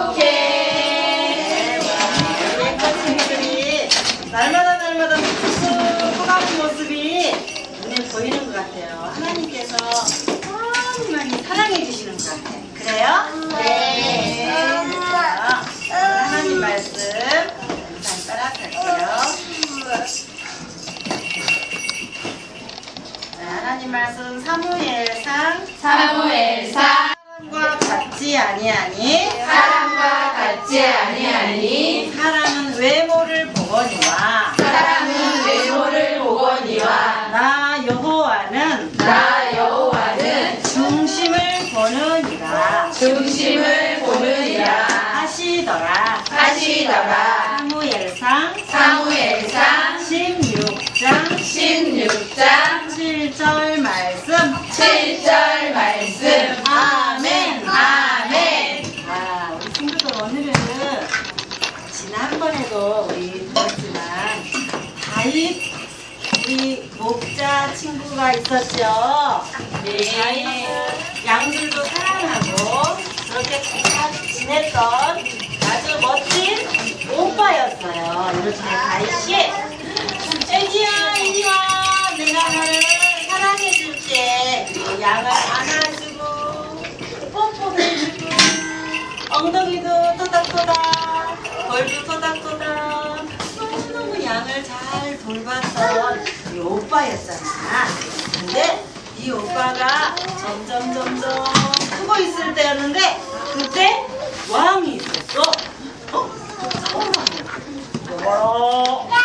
행복해. 옛날 친구들이 날마다 날마다 수고하는 모습이 눈에 보이는 것 같아요. 하나님께서 많이 많이 사랑해 주시는 것 같아요. 그래요? 네. 네. 그래서 하나님 말씀 일단 따라할게요. 하나님 말씀 사무엘상 사무엘상 사랑과 같지 아니하니 사랑 여호와는 나 여호와는 중심을 보느니라. 중심을 보느니라. 하시더라. 하시더라. 사무엘상 사무엘상 16장 16장 7절 말씀. 7절 말씀. 아멘. 아멘. 아 우리 친구들 오늘은 지난번에도 우리 들었지만 다윗 우리 목자 친구가 있었죠? 다윗은 양들도 사랑하고 그렇게 잘 지냈던 아주 멋진 오빠였어요. 이렇게 다윗이 애기야 이리 와. 내가 너를 사랑해줄게. 양을 안아주고 뽀뽀해주고. 엉덩이도 토닥토닥 벌도 토닥토닥 돌봤던 이 오빠였잖아 근데 이 오빠가 점점 점점 크고 있을 때였는데 그때 왕이 있었어 어? 사울왕이 어?